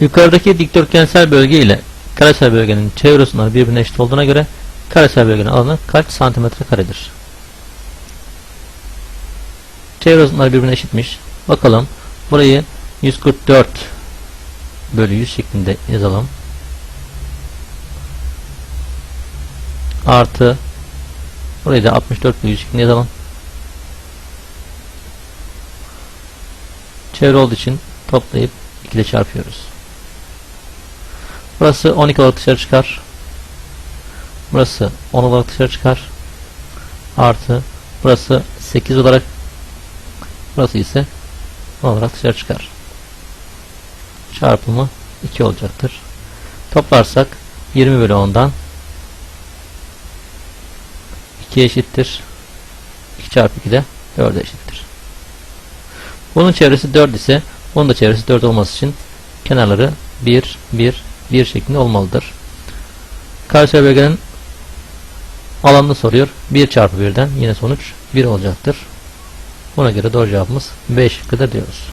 Yukarıdaki dikdörtgensel bölge ile karesel bölgenin çevresinin birbirine eşit olduğuna göre karesel bölgenin alanı kaç santimetre karedir? Çevre uzunları birbirine eşitmiş. Bakalım. Burayı 144 bölü 100 şeklinde yazalım. Artı burayı da 64 bölü 100 şeklinde yazalım. Çevre olduğu için toplayıp 2 ile çarpıyoruz. Burası 12 olarak dışarı çıkar. Burası 10 olarak dışarı çıkar. Artı burası 8 olarak burası ise 10 olarak dışarı çıkar. Çarpımı 2 olacaktır. Toplarsak 20 bölü 10'dan 2 eşittir. 2 çarpı 2 de 4'e eşittir. Bunun çevresi 4 ise bunun da çevresi 4 olması için kenarları 1, 1, 1 şeklinde olmalıdır. Karşı bölgenin alanını soruyor. 1 çarpı 1'den yine sonuç 1 olacaktır. Buna göre doğru cevabımız B şıkkıdır diyoruz.